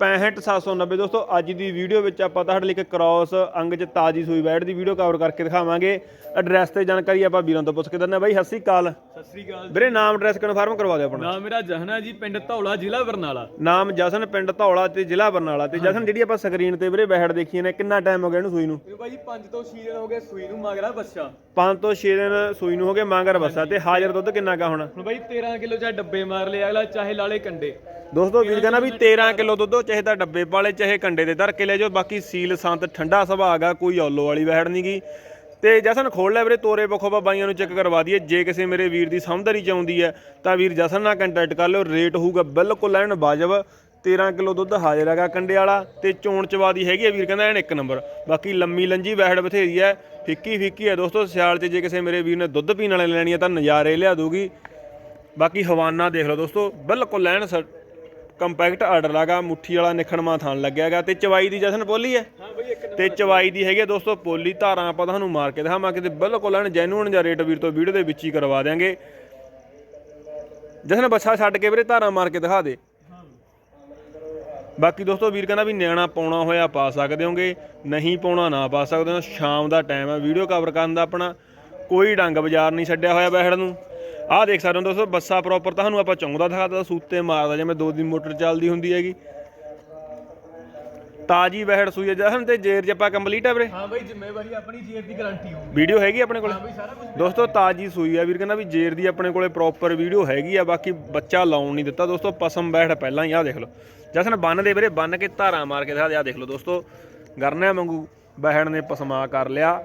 65790 ਦੋਸਤੋ, ਅੱਜ ਦੀ ਵੀਡੀਓ ਵਿੱਚ ਆਪਾਂ ਤੁਹਾਡੇ ਲਈ ਇੱਕ ਕ੍ਰਾਸ ਅੰਗ ਚ ਤਾਜੀ ਸੂਈ ਵੈੜ ਦੀ ਵੀਡੀਓ ਕਵਰ ਕਰਕੇ ਦਿਖਾਵਾਂਗੇ। ਐਡਰੈਸ ਤੇ ਜਾਣਕਾਰੀ ਆਪਾਂ ਵੀਰਾਂ ਤੋਂ ਪੁੱਛ ਕੇ ਦਿੰਦੇ ਹਾਂ। ਬਾਈ, ਸਤਿ ਸ਼੍ਰੀ ਅਕਾਲ। ਸਤਿ ਸ੍ਰੀ ਅਕਾਲ ਵੀਰੇ ਨਾਮ ਐਡਰੈਸ ਕਨਫਰਮ ਕਰਵਾ ਦਿਓ ਆਪਣਾ। ਨਾਮ ਮੇਰਾ ਜਹਨਾ ਜੀ ਪਿੰਡ ਧੌਲਾ ਜ਼ਿਲ੍ਹਾ ਬਰਨਾਲਾ। ਨਾਮ ਜਸਨ ਪਿੰਡ ਧੌਲਾ ਤੇ ਜ਼ਿਲ੍ਹਾ ਬਰਨਾਲਾ ਤੇ ਜਸਨ ਜਿਹੜੀ ਆਪਾਂ ਸਕਰੀਨ ਤੇ ਵੀਰੇ ਵੈੜ ਦੇਖੀ ਨੇ ਕਿੰਨਾ ਟਾਈਮ ਹੋ ਗਿਆ ਇਹਨੂੰ ਸੂਈ ਨੂੰ? ਇਹ ਬਾਈ 5 ਤੋਂ 6 ਦਿਨ ਹੋ ਗਏ ਸੂਈ ਨੂੰ ਮਗਰਾ ਬੱਚਾ 5 ਤੋਂ 6 ਦਿਨ ਸੂਈ ਨੂੰ ਹੋ ਗਏ ਮਾਂਗਰ ਬੱਸਾ ਤੇ। ਹਾਜ਼ਰ ਦੁੱਧ ਕਿੰਨਾ ਕਾ ਹੁਣ? ਹੁਣ ਬਾਈ 13 ਕਿਲੋ ਚਾਹੇ ਡੱਬੇ ਮਾਰ ਲਿਆ ਅਗਲਾ ਚਾਹੇ ਲਾਲੇ ਕੰਡੇ। ਦੋਸਤੋ ਵੀਰ ਕਹਿੰਦਾ ਵੀ 13 ਕਿਲੋ ਦੁੱਧ ਚਾਹੇ ਤਾਂ ਡੱਬੇ ਵਾਲੇ ਚਾਹੇ ਕੰਡੇ ਦੇ ਧਰ ਕੇ ਲੈ ਜਾਓ। ਬਾਕੀ ਸੀਲ ਸੰਤ ਠੰਡਾ ਸੁਭਾਅ ਗਾ ਕੋਈ ਔਲੋ ਵਾਲੀ ਵਹਿੜ ਨਹੀਂ ਗੀ। ਤੇ ਜਸਨ ਖੋਲ ਲੈ ਵੀਰੇ, ਤੋਰੇ ਬਖੋਬਾ ਬਾਈਆਂ ਨੂੰ ਚੈੱਕ ਕਰਵਾ ਦਈਏ। ਜੇ ਕਿਸੇ ਮੇਰੇ ਵੀਰ ਦੀ ਸਮਝਦਾਰੀ ਆਉਂਦੀ ਹੈ, ਤਾਂ ਵੀਰ ਜਸਨ ਨਾਲ ਕੰਟੈਕਟ ਕਰ ਲਿਓ। ਰੇਟ ਹੋਊਗਾ ਬਿਲਕੁਲ ਐਨ ਵਾਜਬ। 13 ਕਿਲੋ ਦੁੱਧ ਹਾਜ਼ਰ ਹੈਗਾ ਕੰਡੇ ਵਾਲਾ ਤੇ ਚੋਣ ਚਵਾ ਦੀ ਹੈਗੀ ਹੈ ਵੀਰ, ਕਹਿੰਦਾ ਐਨ ਇੱਕ ਨੰਬਰ ਬਾਕੀ ਲੰਮੀ ਲੰਜੀ ਵਹਿੜ ਬਥੇਰੀ ਹੈ, ਫਿੱਕੀ ਫਿੱਕੀ ਹੈ ਦੋਸਤੋ, ਸਿਆਲ 'ਚ ਜੇ ਕਿਸੇ ਮੇਰੇ ਵੀਰ ਨੇ ਦੁੱਧ ਪੀਣ ਵਾਲੇ ਲੈਣੀ ਹੈ ਤਾਂ ਨਜ਼ਾਰੇ ਲਿਆ ਦੂਗੀ ਬਾਕੀ ਹਵਾਨਾ ਦੇਖ ਲਓ ਦੋਸਤੋ, ਬਿਲਕੁਲ ਲੈਣ ਸ- ਕੰਪੈਕਟ ਆਰਡਰ ਲਾਗਾ ਮੁੱਠੀ ਵਾਲਾ ਨਿਖਣਮਾ ਥਾਨ ਲੱਗਿਆਗਾ ਤੇ ਚਵਾਈ ਦੀ ਜਸਨ ਪੋਲੀ ਹੈ? ਹਾਂ ਬਾਈ ਇੱਕ ਤੇ ਚਵਾਈ ਦੀ ਹੈਗੀ ਦੋਸਤੋ ਪੋਲੀ ਧਾਰਾਂ ਆਪਾਂ ਤੁਹਾਨੂੰ ਮਾਰ ਕੇ ਦਿਖਾਵਾਂਗੇ ਤੇ ਬਿਲਕੁਲ ਐਨ ਜੈਨੂਨ ਜਾਂ ਰੇਟ ਵੀਰ ਤੋਂ ਵੀਡੀਓ ਦੇ ਵਿੱਚ ਹੀ ਕਰਵਾ ਦਿਆਂਗੇ। ਜਸਨ ਬੱਚਾ ਛੱਡ ਕੇ ਵੀਰੇ ਧਾਰਾਂ ਮਾਰ ਕੇ ਦਿਖਾ ਦੇ। ਬਾਕੀ ਦੋਸਤੋ ਵੀਰ ਕਹਿੰਦਾ ਵੀ ਨਿਆਣਾ ਪਾਉਣਾ ਹੋਇਆ ਪਾ ਸਕਦੇ ਹੋਗੇ ਨਹੀਂ ਪਾਉਣਾ ਨਾ ਪਾ ਸਕਦੇ ਹੋ ਸ਼ਾਮ ਦਾ ਟਾਈਮ ਹੈ ਵੀਡੀਓ ਕਵਰ ਕਰਨ ਦਾ ਆਪਣਾ ਕੋਈ ਡੰਗ ਬਾਜ਼ਾਰ ਨਹੀਂ ਛੱਡਿਆ ਹੋਇਆ ਬੈਠਣ ਨੂੰ। ਆਹ ਦੇਖ ਸਕਦੇ ਹੋ ਦੋਸਤੋ ਬੱਸਾ ਪ੍ਰੋਪਰ ਤੁਹਾਨੂੰ ਆਪਾਂ ਚੌਂਦਾ ਦਿਖਾਤਾ ਸੂਤੇ ਮਾਰਦਾ ਜਿਵੇਂ ਦੋ ਦੀ ਮੋਟਰ ਚੱਲਦੀ ਹੁੰਦੀ ਹੈਗੀ। ਤਾਜੀ ਵਹਿੜ ਸੂਈ ਹੈ ਜਸਨ ਤੇ ਜੇਰ ਜੱਪਾ ਕੰਪਲੀਟ ਹੈ ਵੀਰੇ? ਹਾਂ ਬਾਈ ਜ਼ਿੰਮੇਵਾਰੀ ਆਪਣੀ ਜੀਰ ਦੀ ਗਾਰੰਟੀ ਹੋਊ ਵੀਡੀਓ ਹੈਗੀ ਆਪਣੇ ਕੋਲ? ਹਾਂ ਬਾਈ ਸਾਰਾ ਕੁਝ ਦੋਸਤੋ ਤਾਜੀ ਸੂਈ ਆ ਵੀਰ ਕਹਿੰਦਾ ਵੀ ਜੇਰ ਦੀ ਆਪਣੇ ਕੋਲੇ ਪ੍ਰੋਪਰ ਵੀਡੀਓ ਹੈਗੀ ਆ ਬਾਕੀ ਬੱਚਾ ਲਾਉਣ ਨਹੀਂ ਦਿੱਤਾ। ਦੋਸਤੋ ਪਸਮ ਬੈਠ ਪਹਿਲਾਂ ਹੀ ਆ ਦੇਖ ਲਓ। ਜਸਨ ਬੰਨ ਦੇ ਵੀਰੇ ਬੰਨ ਕੇ ਧਾਰਾਂ ਮਾਰ ਕੇ ਦਿਖਾ ਦੇ ਆ ਦੇਖ ਲਓ ਦੋਸਤੋ। ਗਰਨਿਆਂ ਵਾਂਗੂ ਬਹਿਣ ਨੇ ਪਸਮਾ ਕਰ ਲਿਆ।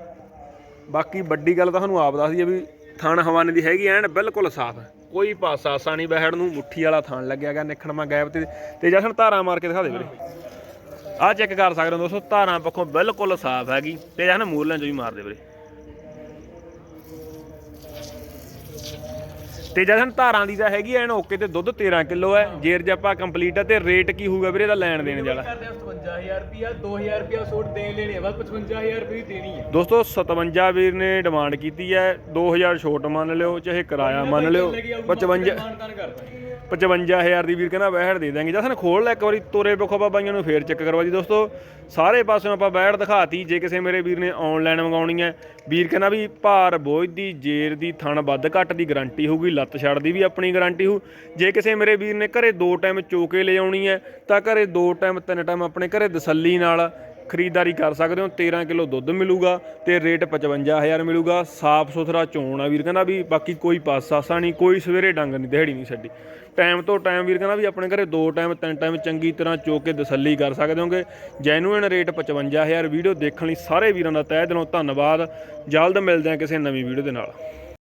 ਬਾਕੀ ਵੱਡੀ ਗੱਲ ਤਾਂ ਤੁਹਾਨੂੰ ਆਪ ਦੱਸਦੀ ਆ ਵੀ ਥਣ ਹਵਾਨੇ ਦੀ ਹੈਗੀ, ਐਨ ਬਿਲਕੁਲ ਸਾਫ਼। ਕੋਈ ਪਾਸਾ ਆਸਾ ਨਹੀਂ ਬਹਿੜ ਨੂੰ, ਮੁੱਠੀ ਵਾਲਾ ਥਣ ਲੱਗਿਆ ਗਿਆ ਨਿਖਣਮਾ ਗੈਪ ਤੇ ਤੇ ਜਸਨ ਧਾਰਾਂ ਮਾਰ ਕੇ ਦਿਖਾ ਦੇ ਵੀਰੇ। ਆਹ ਚੈੱਕ ਕਰ ਸਕਦੇ ਹੋ ਦੋਸਤੋ, ਧਾਰਾਂ ਪੱਖੋਂ ਬਿਲਕੁਲ ਸਾਫ਼ ਹੈਗੀ, ਤੇ ਜਸਨ ਮੂਰਲਾਂ ਚੋਂ ਵੀ ਮਾਰ ਦੇ ਵੀਰੇ। ਤੇ ਜਸਨ ਧਾਰਾਂ ਦੀ ਤਾਂ ਹੈਗੀ ਐਨ ਓਕੇ ਤੇ ਦੁੱਧ 13 ਕਿਲੋ ਹੈ। ਜੇਰ ਜੱਪਾ ਕੰਪਲੀਟ ਹੈ ਤੇ ਰੇਟ ਕੀ ਹੋਊਗਾ ਵੀਰੇ ਦਾ ਲੈਣ ਦੇਣ ਵਾਲਾ? ਕਰਦੇ ਆ 57000 ਰੁਪਿਆ 2000 ਰੁਪਿਆ ਸੂਟ ਦੇਣ ਲੈਣੇ ਆ ਬਸ 55000 ਰੁਪਏ ਦੀ ਦੇਣੀ ਹੈ। ਦੋਸਤੋ 57 ਵੀਰ ਨੇ ਡਿਮਾਂਡ ਕੀਤੀ ਹੈ 2000 ਛੋਟ ਮੰਨ ਲਿਓ ਚਾਹੇ ਕਿਰਾਇਆ ਮੰਨ ਲਿਓ 55 ਮਾਨਤਾਨ ਕਰਦਾ। 55000 ਦੀ ਵੀਰ ਕਹਿੰਦਾ ਬੈੜ ਦੇ ਦਾਂਗੇ ਜਸਨ ਖੋਲ ਲੈ ਇੱਕ ਵਾਰੀ, ਤੋਰੇ ਬਖੋ ਬਾਬਾਈਆਂ ਨੂੰ ਫੇਰ ਚੈੱਕ ਕਰਵਾ ਜੀ ਦੋਸਤੋ। ਸਾਰੇ ਪਾਸਿਓਂ ਆਪਾਂ ਬਹਿੜ ਦਿਖਾਤੀ, ਜੇ ਕਿਸੇ ਮੇਰੇ ਵੀਰ ਨੇ ਆਨਲਾਈਨ ਮੰਗਾਉਣੀ ਹੈ। ਵੀਰ ਕਹਿੰਦਾ ਵੀ ਭਾਰ ਬੋਝ ਦੀ ਜੇਰ ਦੀ ਥਣ ਵੱਧ ਘੱਟ ਦੀ ਗਾਰੰਟੀ ਹੋਊਗੀ, ਲੱਤ ਛੱਡ ਦੀ ਵੀ ਆਪਣੀ ਗਾਰੰਟੀ ਹੋਊ। ਜੇ ਕਿਸੇ ਮੇਰੇ ਵੀਰ ਨੇ ਘਰੇ ਦੋ ਟਾਈਮ ਚੋਕੇ ਲੈ ਆਉਣੀ ਹੈ, ਤਾਂ ਘਰੇ ਦੋ ਟਾਈਮ ਤਿੰਨ ਟਾਈਮ ਆਪਣੇ ਘਰੇ ਤਸੱਲੀ ਨਾਲ ਖਰੀਦਦਾਰੀ ਕਰ ਸਕਦੇ ਹੋ 13 ਕਿਲੋ ਦੁੱਧ ਮਿਲੂਗਾ ਤੇ ਰੇਟ 55000 ਮਿਲੂਗਾ। ਸਾਫ਼ ਸੁਥਰਾ ਚੋਣ ਆ ਵੀਰ, ਕਹਿੰਦਾ ਵੀ ਬਾਕੀ ਕੋਈ ਪਾਸਾਸਾ ਨਹੀਂ, ਕੋਈ ਸਵੇਰੇ ਡੰਗ ਨਹੀਂ, ਦਿਹਾੜੀ ਨਹੀਂ ਛੱਡੀ। ਟਾਈਮ ਤੋਂ ਟਾਈਮ ਵੀਰ ਕਹਿੰਦਾ ਵੀ ਆਪਣੇ ਘਰੇ ਦੋ ਟਾਈਮ ਤਿੰਨ ਟਾਈਮ ਚੰਗੀ ਤਰ੍ਹਾਂ ਚੋ ਕੇ ਤਸੱਲੀ ਕਰ ਸਕਦੇ ਹੋਗੇ। ਜੈਨੂਇਨ ਰੇਟ 55000 ਵੀਡੀਓ ਦੇਖਣ ਲਈ ਸਾਰੇ ਵੀਰਾਂ ਦਾ ਤਹਿ ਦਿਲੋਂ ਧੰਨਵਾਦ। ਜਲਦ ਮਿਲਦੇ ਹਾਂ ਕਿਸੇ ਨਵੀਂ ਵੀਡੀਓ ਦੇ ਨਾਲ।